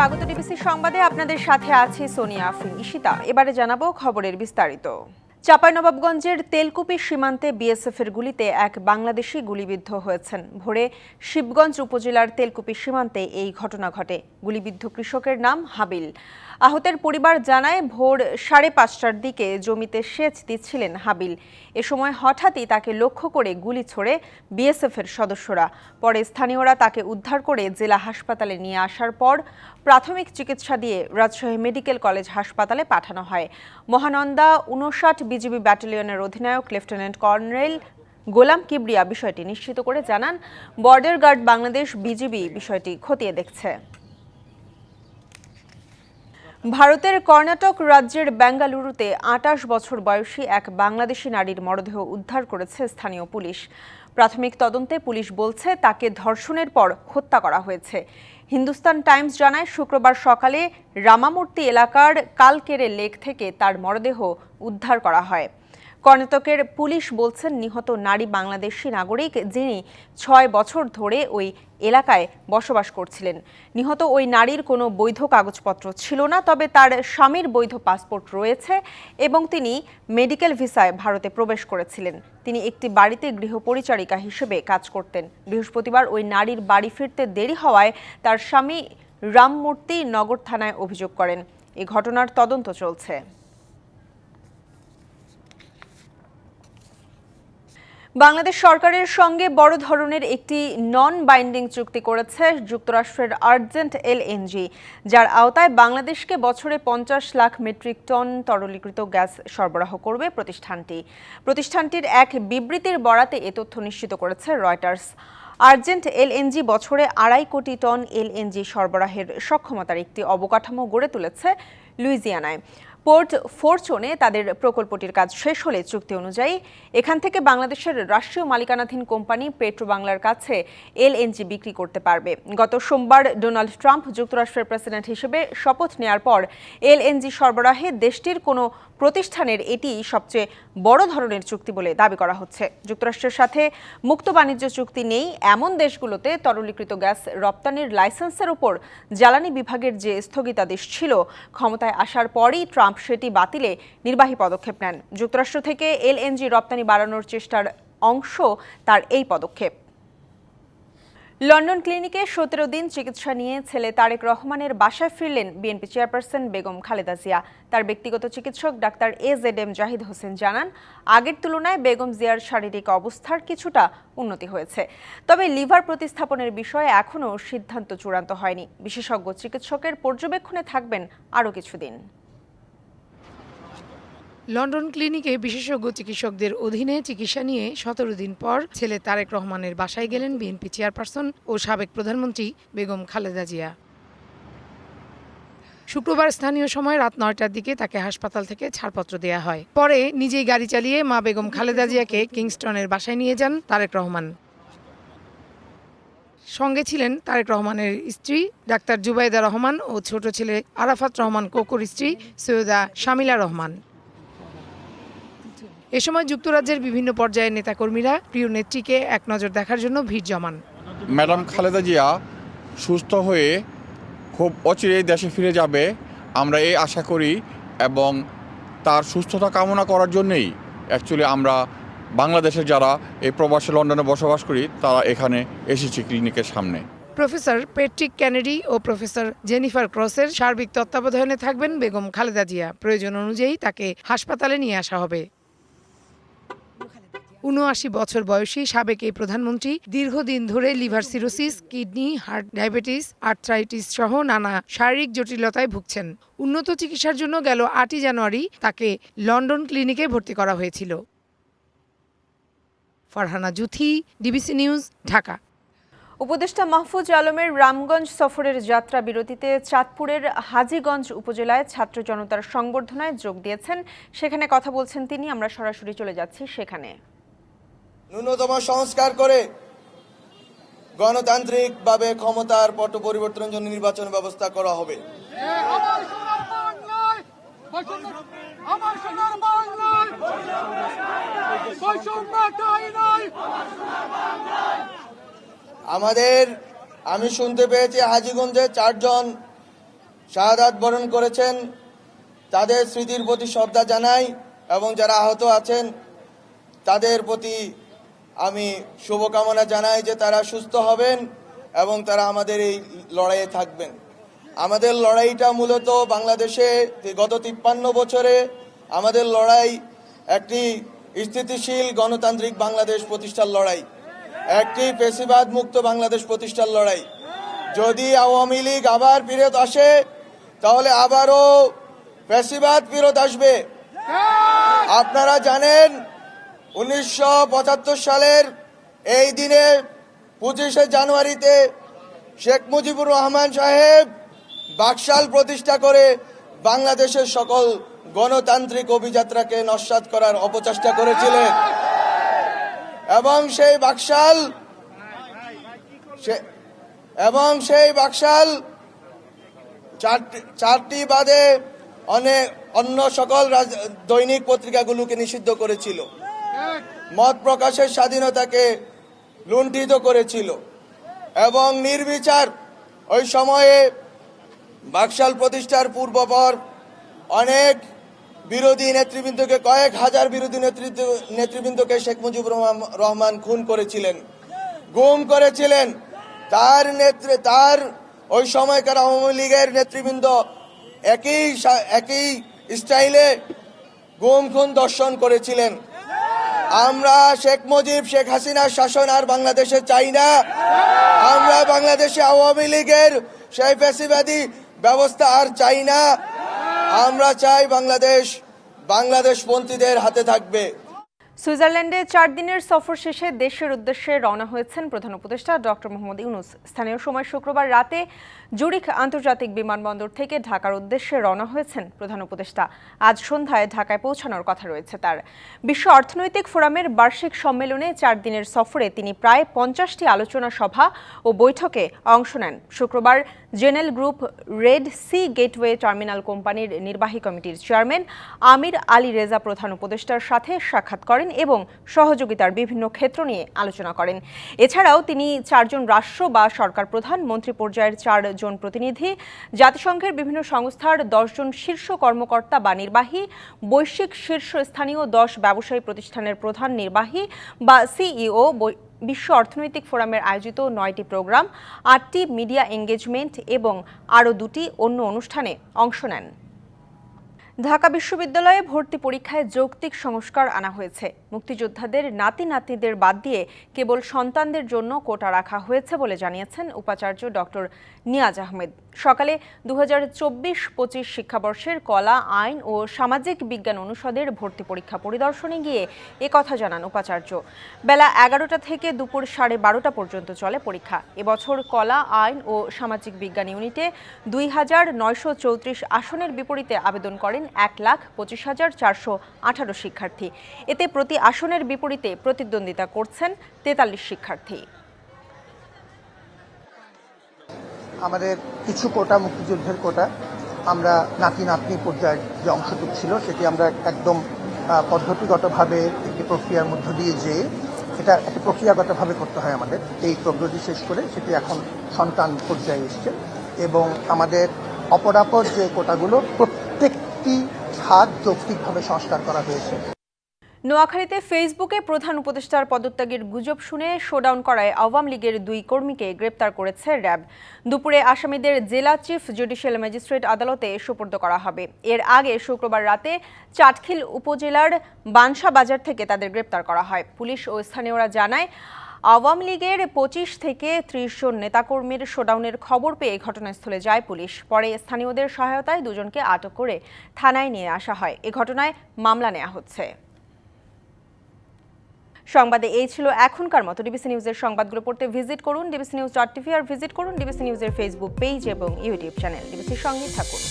স্বাগত ডিবিসি সংবাদে আপনাদের সাথে আছে সোনিয়া আফরিন। ইশিতা এবারে জানাব খবরের বিস্তারিত। চাঁপাইনবাবগঞ্জের তেলকুপি সীমান্তে বিএসএফ এর গুলিতে এক বাংলাদেশি গুলিবিদ্ধ হয়েছেন। ভোরে শিবগঞ্জ উপজেলার তেলকুপি সীমান্তে এই ঘটনা ঘটে। গুলিবিদ্ধ কৃষকের নাম হাবিল। আহতের পরিবার জানায় ভোর সাড়ে পাঁচটার দিকে জমিতে সেচ দিচ্ছিলেন হাবিল। এ সময় হঠাৎই তাকে লক্ষ্য করে গুলি ছোড়ে বিএসএফ এর সদস্যরা। পরে স্থানীয়রা তাকে উদ্ধার করে জেলা হাসপাতালে নিয়ে আসার পর প্রাথমিক চিকিৎসা দিয়ে রাজশাহী মেডিকেল কলেজ হাসপাতালে পাঠানো হয়। মহানন্দা উনষাট বিজিবি ব্যাটালিয়নের অধিনায়ক লেফটেন্যান্ট কর্নেল গোলাম কিবরিয়া বিষয়টি নিশ্চিত করে জানান। বর্ডার গার্ড বাংলাদেশ বিজিবি বিষয়টি খতিয়ে দেখছে। ভারতের কর্ণাটক রাজ্যের বেঙ্গালুরুতে আটাশ বছর বয়সী এক বাংলাদেশি নারীর মরদেহ উদ্ধার করেছে স্থানীয় পুলিশ। প্রাথমিক তদন্তে পুলিশ বলছে, তাকে ধর্ষণের পর হত্যা করা হয়েছে। হিন্দুস্তান টাইমস জানায়, শুক্রবার সকালে রামামূর্তি এলাকার কালকেরে লেক থেকে তার মরদেহ উদ্ধার করা হয়। কর্ণাটকের পুলিশ বলছেন, নিহত নারী বাংলাদেশি নাগরিক যিনি ছয় বছর ধরে ওই এলাকায় বসবাস করছিলেন। নিহত ওই নারীর কোনো বৈধ কাগজপত্র ছিল না, তবে তার স্বামীর বৈধ পাসপোর্ট রয়েছে এবং তিনি মেডিকেল ভিসায় ভারতে প্রবেশ করেছিলেন। তিনি একটি বাড়িতে গৃহপরিচারিকা হিসেবে কাজ করতেন। বৃহস্পতিবার ওই নারীর বাড়ি ফিরতে দেরি হওয়ায় তার স্বামী রামমূর্তি নগর থানায় অভিযোগ করেন। এ ঘটনার তদন্ত চলছে। বাংলাদেশ সরকারের সঙ্গে বড় ধরনের একটি নন বাইন্ডিং চুক্তি করেছে যুক্তরাষ্ট্রের আর্জেন্ট এলএনজি যার আওতায় বাংলাদেশকে বছরে পঞ্চাশ লাখ মেট্রিক টন তরলীকৃত গ্যাস সরবরাহ করবে প্রতিষ্ঠানটি। প্রতিষ্ঠানটির এক বিবৃতির বরাতে এ তথ্য নিশ্চিত করেছে রয়টার্স। আর্জেন্ট এলএনজি বছরে আড়াই কোটি টন এলএনজি সরবরাহের সক্ষমতার একটি অবকাঠামো গড়ে তুলেছে লুইজিয়ানায়। পোর্ট ফোরচনে তাদের প্রকল্পটির কাজ শেষ হলে চুক্তি অনুযায়ী এখান থেকে বাংলাদেশের রাষ্ট্রীয় মালিকানাধীন কোম্পানি পেট্রো বাংলার কাছে এলএনজি বিক্রি করতে পারবে। গত সোমবার ডোনাল্ড ট্রাম্প যুক্তরাষ্ট্রের প্রেসিডেন্ট হিসেবে শপথ নেয়ার পর এলএনজি সরবরাহে দেশটির কোনো প্রতিষ্ঠানের এটি সবচেয়ে বড় ধরনের চুক্তি বলে দাবি করা হচ্ছে। যুক্তরাষ্ট্রের সাথে মুক্ত বাণিজ্য চুক্তি নেই, এমন দেশগুলোতে তরলীকৃত গ্যাস রপ্তানির লাইসেন্সের উপর জ্বালানি বিভাগের যে স্থগিতাদেশ ছিল, ক্ষমতায় আসার পরই ট্রাম্প সেটি বাতিলে নির্বাহী পদক্ষেপ নেন। যুক্তরাষ্ট্র থেকে এলএনজি রপ্তানি বাড়ানোর চেষ্টার অংশ তার এই পদক্ষেপ। লন্ডন ক্লিনিকে সতেরো দিন চিকিৎসা নিয়ে ছেলে তারেক রহমানের বাসায় ফিরলেন বিএনপি চেয়ারপারসন বেগম খালেদা জিয়া। তার ব্যক্তিগত চিকিৎসক doctor A Z M Zahid Hossain জানান, আগের তুলনায় বেগম জিয়ার শারীরিক অবস্থার কিছুটা উন্নতি হয়েছে। তবে লিভার প্রতিস্থাপনের বিষয়ে এখনও সিদ্ধান্ত চূড়ান্ত হয়নি। বিশেষজ্ঞ চিকিৎসকের পর্যবেক্ষণে থাকবেন আরও কিছুদিন। লন্ডন ক্লিনিকে বিশেষজ্ঞ চিকিৎসকদের অধীনে চিকিৎসা নিয়ে সতেরো দিন পর ছেলে তারেক রহমানের বাসায় গেলেন বিএনপি চেয়ারপারসন ও সাবেক প্রধানমন্ত্রী বেগম খালেদা জিয়া। শুক্রবার স্থানীয় সময় রাত নয়টার দিকে তাকে হাসপাতাল থেকে ছাড়পত্র দেয়া হয়। পরে নিজেই গাড়ি চালিয়ে মা বেগম খালেদা জিয়াকে কিংস্টনের বাসায় নিয়ে যান তারেক রহমান। সঙ্গে ছিলেন তারেক রহমানের স্ত্রী ডাক্তার জুবাইদা রহমান ও ছোট ছেলে আরাফাত রহমান কোকর স্ত্রী সৈয়দা শামিলা রহমান। এ সময় যুক্তরাজ্যের বিভিন্ন পর্যায়ের নেতাকর্মীরা প্রিয় নেত্রীকে এক নজর দেখার জন্য ভিড় জমান। ম্যাডাম খালেদা জিয়া সুস্থ হয়ে খুব অচিরেই দেশে ফিরে যাবে। আমরা এই আশা করি এবং তার সুস্থতা কামনা করার জন্যেই অ্যাকচুয়ালি আমরা বাংলাদেশের যারা এই প্রবাসী লন্ডনে বসবাস করি তারা এখানে এসেছি ক্লিনিকের সামনে। প্রফেসর পেট্রিক ক্যানেডি ও প্রফেসর জেনিফার ক্রসের সার্বিক তত্ত্বাবধানে থাকবেন বেগম খালেদা জিয়া। প্রয়োজন অনুযায়ী তাকে হাসপাতালে নিয়ে আসা হবে। উনআশি বছর বয়সী সাবেক এই প্রধানমন্ত্রী দীর্ঘদিন ধরে liver cirrhosis, kidney, heart diabetes, arthritis সহ নানা শারীরিক জটিলতায় ভুগছেন। উন্নত চিকিৎসার জন্য গেল আটই জানুয়ারি তাকে লন্ডন ক্লিনিকে ভর্তি করা হয়েছিল। Farhana Juthi, DBC news, Dhaka. উপদেষ্টা মাহফুজ আলমের রামগঞ্জ সফরের যাত্রা বিরতিতে চাঁদপুরের হাজীগঞ্জ উপজেলায় ছাত্র জনতার সংবর্ধনায় যোগ দিয়েছেন। সেখানে কথা বলছেন তিনি, আমরা সরাসরি চলে যাচ্ছি সেখানে। ন্যূনতম সংস্কার করে গণতান্ত্রিকভাবে ক্ষমতার পট পরিবর্তনের জন্য নির্বাচন ব্যবস্থা করা হবে। আমাদের, আমি শুনতে পেয়েছি হাজীগঞ্জে চারজন শাহাদাত বরণ করেছেন। তাদের স্মৃতির প্রতি শ্রদ্ধা জানাই এবং যারা আহত আছেন, তাদের প্রতি আমি শুভকামনা জানাই যে তারা সুস্থ হবেন এবং তারা আমাদের এই লড়াইয়ে থাকবেন। আমাদের লড়াইটা মূলত বাংলাদেশে গত তিপ্পান্ন বছরে আমাদের লড়াই একটি স্থিতিশীল গণতান্ত্রিক বাংলাদেশ প্রতিষ্ঠার লড়াই, একটি পেশিবাদ মুক্ত বাংলাদেশ প্রতিষ্ঠার লড়াই। যদি আওয়ামী লীগ আবার ফিরত আসে, তাহলে আবারও পেশিবাদ ফিরত আসবে। আপনারা জানেন উনিশশো পঁচাত্তর সালের এই দিনে পঁচিশে জানুয়ারিতে শেখ মুজিবুর রহমান সাহেব বাকশাল প্রতিষ্ঠা করে বাংলাদেশের সকল গণতান্ত্রিক অভিযাত্রাকে নস্বাত করার অপচেষ্টা করেছিলেন। এবং সেই বাকশাল এবং সেই বাকশাল চারটি বাদে অনেক অন্য সকল দৈনিক পত্রিকাগুলোকে নিষিদ্ধ করেছিল। মত প্রকাশের স্বাধীনতাকে লুণ্ঠিত করেছিল এবং নির্বিচার ওই সময়ে বাকশাল প্রতিষ্ঠার পূর্বপর অনেক বিরোধী নেতৃবৃন্দকে, কয়েক হাজার বিরোধী নেতৃত্ব, নেতৃবৃন্দকে শেখ মুজিবুর রহমান- রহমান খুন করেছিলেন, গুম করেছিলেন। তার নেত্রে তার ওই সময়কার আওয়ামী লীগের নেতৃবৃন্দ একই একই স্টাইলে গুম খুন দর্শন করেছিলেন। আমরা শেখ মুজিব, শেখ হাসিনার শাসন আর বাংলাদেশে চাই না। আমরা বাংলাদেশে আওয়ামী লীগের সেই ফ্যাসিবাদী ব্যবস্থা আর চাই না। আমরা চাই বাংলাদেশ বাংলাদেশপন্থীদের হাতে থাকবে। সুইজারল্যান্ডে চার দিনের সফর শেষে দেশের উদ্দেশ্যে রওনা হয়েছেন প্রধান উপদেষ্টা ডক্টর মোহাম্মদ ইউনুস। স্থানীয় সময় শুক্রবার রাতে জুরিখ আন্তর্জাতিক বিমানবন্দর থেকে ঢাকার উদ্দেশ্যে রওনা হয়েছেন প্রধান উপদেষ্টা। আজ সন্ধ্যায় ঢাকায় পৌঁছানোর কথা রয়েছে তার। বিশ্ব অর্থনৈতিক ফোরামের বার্ষিক সম্মেলনে চার দিনের সফরে তিনি প্রায় পঞ্চাশটি আলোচনা সভা ও বৈঠকে অংশ নেন। শুক্রবার জেনেল group Red Sea gateway terminal কোম্পানির নির্বাহী কমিটির চেয়ারম্যান আমির আলী রেজা প্রধান উপদেষ্টার সাথে সাক্ষাৎ করেন এবং সহযোগিতার বিভিন্ন ক্ষেত্র নিয়ে আলোচনা করেন। এছাড়াও তিনি চারজন রাষ্ট্র বা সরকার প্রধান, মন্ত্রী পর্যায়ের চারজন প্রতিনিধি, জাতিসংঘের বিভিন্ন সংস্থার দশজন শীর্ষ কর্মকর্তা বা নির্বাহী, বৈশ্বিক শীর্ষস্থানীয় দশ ব্যবসায়ী প্রতিষ্ঠানের প্রধান, নির্বাহী বা সিইও বিশ্ব অর্থনৈতিক ফোরামের আয়োজিত নয়টি প্রোগ্রাম, আটটি মিডিয়া এঙ্গেজমেন্ট এবং আরও দুটি অন্য অনুষ্ঠানে অংশ নেন। ঢাকা বিশ্ববিদ্যালয়ে ভর্তি পরীক্ষায় যৌক্তিক সংস্কার আনা হয়েছে। মুক্তিযোদ্ধাদের নাতি নাতিদের বাদ দিয়ে কেবল সন্তানদের জন্য কোটা রাখা হয়েছে বলে জানিয়েছেন উপাচার্য ডক্টর নিয়াজ আহমেদ। সকালে দু হাজার চব্বিশ পঁচিশ শিক্ষাবর্ষের কলা, আইন ও সামাজিক বিজ্ঞান অনুষদের ভর্তি পরীক্ষা পরিদর্শনে গিয়ে এ কথা জানান উপাচার্য। বেলা এগারোটা থেকে দুপুর সাড়ে বারোটা পর্যন্ত চলে পরীক্ষা। এবছর কলা, আইন ও সামাজিক বিজ্ঞান ইউনিটে দুই হাজার নয়শো চৌত্রিশ আসনের বিপরীতে আবেদন করেন এক লাখ পঁচিশ হাজার চারশো আঠারো শিক্ষার্থী। এতে প্রতি আসনের বিপরীতে প্রতিদ্বন্দ্বিতা করছেন তেতাল্লিশ শিক্ষার্থী। আমাদের কিছু কোটা মুক্তিযুদ্ধের কোটা, আমরা নাতি নাতনি পর্যায়ের যে অংশটুকু ছিল, সেটি আমরা একদম পদ্ধতিগতভাবে একটি প্রক্রিয়ার মধ্য দিয়ে যেয়ে, এটা একটি প্রক্রিয়াগতভাবে করতে হয় আমাদের। এই প্রগ্রতি শেষ করে সেটি এখন সন্তান পর্যায়ে এসছে এবং আমাদের অপরাপর যে কোটাগুলো প্রত্যেকটি খাত যৌক্তিকভাবে সংস্কার করা হয়েছে। নোয়াখালীতে ফেসবুকে প্রধান উপদেষ্টার পদত্যাগের গুজব শুনে শোডাউন করায় আওয়ামী লীগের দুই কর্মীকে গ্রেপ্তার করেছে র্যাব। দুপুরে আসামিদের জেলা চিফ জুডিশিয়াল ম্যাজিস্ট্রেট আদালতে সোপর্দ করা হবে। এর আগে শুক্রবার রাতে চাটখিল উপজেলার বানসা বাজার থেকে তাদের গ্রেপ্তার করা হয়। পুলিশ ও স্থানীয়রা জানায়, আওয়ামী লীগের পঁচিশ থেকে ত্রিশ জন নেতাকর্মীর শোডাউনের খবর পেয়ে ঘটনাস্থলে যায় পুলিশ। পরে স্থানীয়দের সহায়তায় দুজনকে আটক করে থানায় নিয়ে আসা হয়। এ ঘটনায় মামলা নেওয়া হচ্ছে। সংবাদে এই ছিল এখনকার মতো ডিবিসি নিউজের সংবাদগুলো পড়তে ভিজিট করুন ডিবিসি নিউজ ডট টিভি আর ভিজিট করুন ডিবিসি নিউজের ফেসবুক পেজ এবং ইউটিউব চ্যানেল ডিবিসির সঙ্গে থাকুন।